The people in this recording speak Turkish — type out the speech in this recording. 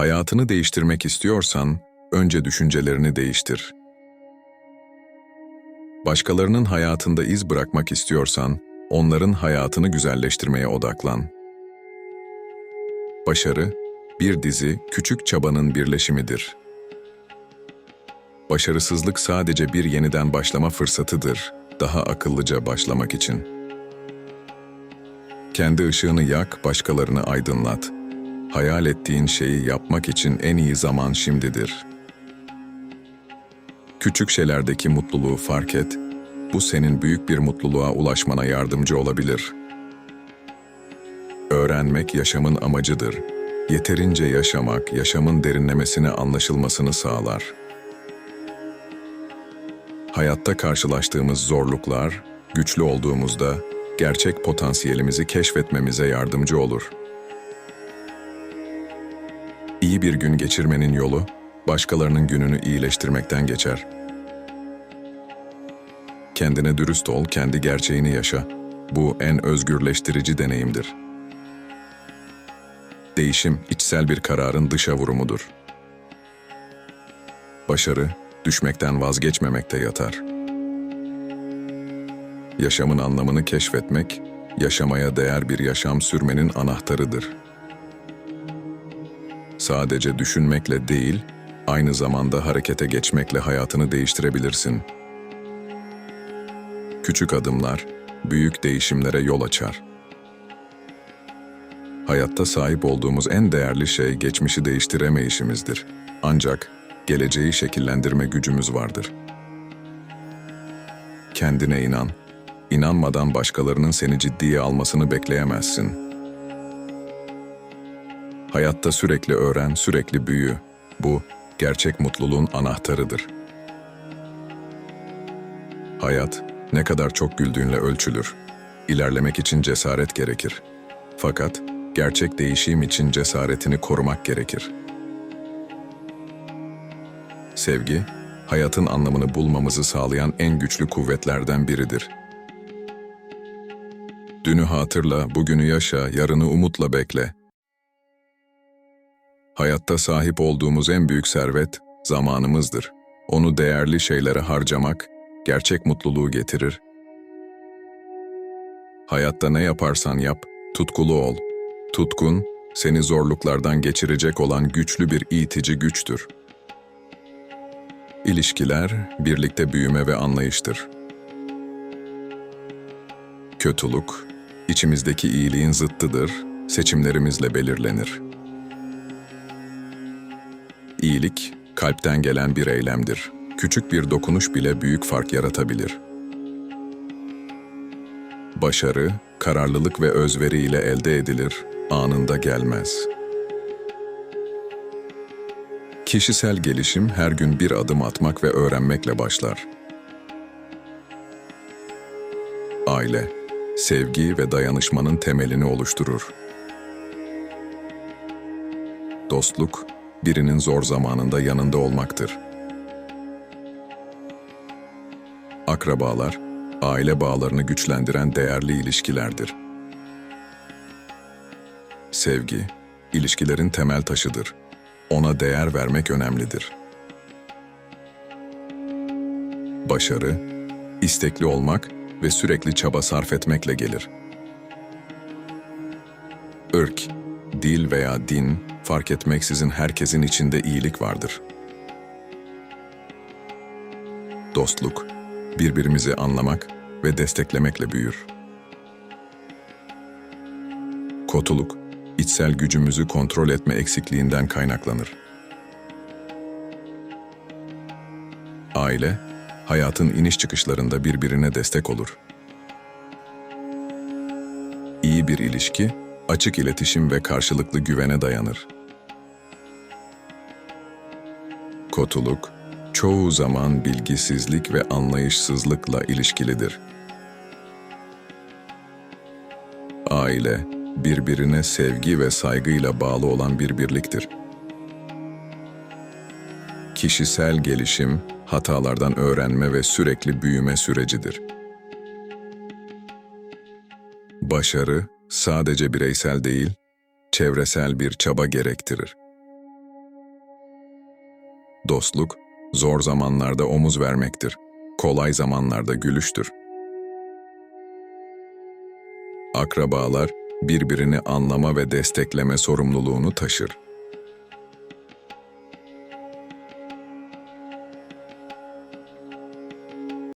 Hayatını değiştirmek istiyorsan, önce düşüncelerini değiştir. Başkalarının hayatında iz bırakmak istiyorsan, onların hayatını güzelleştirmeye odaklan. Başarı, bir dizi küçük çabanın birleşimidir. Başarısızlık sadece bir yeniden başlama fırsatıdır, daha akıllıca başlamak için. Kendi ışığını yak, başkalarını aydınlat. Hayal ettiğin şeyi yapmak için en iyi zaman şimdidir. Küçük şeylerdeki mutluluğu fark et, bu senin büyük bir mutluluğa ulaşmana yardımcı olabilir. Öğrenmek yaşamın amacıdır. Yeterince yaşamak, yaşamın derinlemesine anlaşılmasını sağlar. Hayatta karşılaştığımız zorluklar, güçlü olduğumuzda gerçek potansiyelimizi keşfetmemize yardımcı olur. İyi bir gün geçirmenin yolu, başkalarının gününü iyileştirmekten geçer. Kendine dürüst ol, kendi gerçeğini yaşa. Bu en özgürleştirici deneyimdir. Değişim, içsel bir kararın dışa vurumudur. Başarı, düşmekten vazgeçmemekte yatar. Yaşamın anlamını keşfetmek, yaşamaya değer bir yaşam sürmenin anahtarıdır. Sadece düşünmekle değil, aynı zamanda harekete geçmekle hayatını değiştirebilirsin. Küçük adımlar, büyük değişimlere yol açar. Hayatta sahip olduğumuz en değerli şey geçmişi değiştiremeyişimizdir. Ancak geleceği şekillendirme gücümüz vardır. Kendine inan. İnanmadan başkalarının seni ciddiye almasını bekleyemezsin. Hayatta sürekli öğren, sürekli büyü. Bu, gerçek mutluluğun anahtarıdır. Hayat, ne kadar çok güldüğünle ölçülür. İlerlemek için cesaret gerekir. Fakat, gerçek değişim için cesaretini korumak gerekir. Sevgi, hayatın anlamını bulmamızı sağlayan en güçlü kuvvetlerden biridir. Dünü hatırla, bugünü yaşa, yarını umutla bekle. Hayatta sahip olduğumuz en büyük servet zamanımızdır. Onu değerli şeylere harcamak gerçek mutluluğu getirir. Hayatta ne yaparsan yap, tutkulu ol. Tutkun, seni zorluklardan geçirecek olan güçlü bir itici güçtür. İlişkiler, birlikte büyüme ve anlayıştır. Kötülük, içimizdeki iyiliğin zıttıdır, seçimlerimizle belirlenir. İyilik, kalpten gelen bir eylemdir. Küçük bir dokunuş bile büyük fark yaratabilir. Başarı, kararlılık ve özveri ile elde edilir, anında gelmez. Kişisel gelişim her gün bir adım atmak ve öğrenmekle başlar. Aile, sevgi ve dayanışmanın temelini oluşturur. Dostluk, birinin zor zamanında yanında olmaktır. Akrabalar, aile bağlarını güçlendiren değerli ilişkilerdir. Sevgi, ilişkilerin temel taşıdır. Ona değer vermek önemlidir. Başarı, istekli olmak ve sürekli çaba sarf etmekle gelir. Irk, dil veya din fark etmeksizin herkesin içinde iyilik vardır. Dostluk, birbirimizi anlamak ve desteklemekle büyür. Kotuluk, içsel gücümüzü kontrol etme eksikliğinden kaynaklanır. Aile, hayatın iniş çıkışlarında birbirine destek olur. İyi bir ilişki, açık iletişim ve karşılıklı güvene dayanır. Kotuluk, çoğu zaman bilgisizlik ve anlayışsızlıkla ilişkilidir. Aile, birbirine sevgi ve saygıyla bağlı olan bir birliktir. Kişisel gelişim, hatalardan öğrenme ve sürekli büyüme sürecidir. Başarı, sadece bireysel değil, çevresel bir çaba gerektirir. Dostluk, zor zamanlarda omuz vermektir. Kolay zamanlarda gülüştür. Akrabalar, birbirini anlama ve destekleme sorumluluğunu taşır.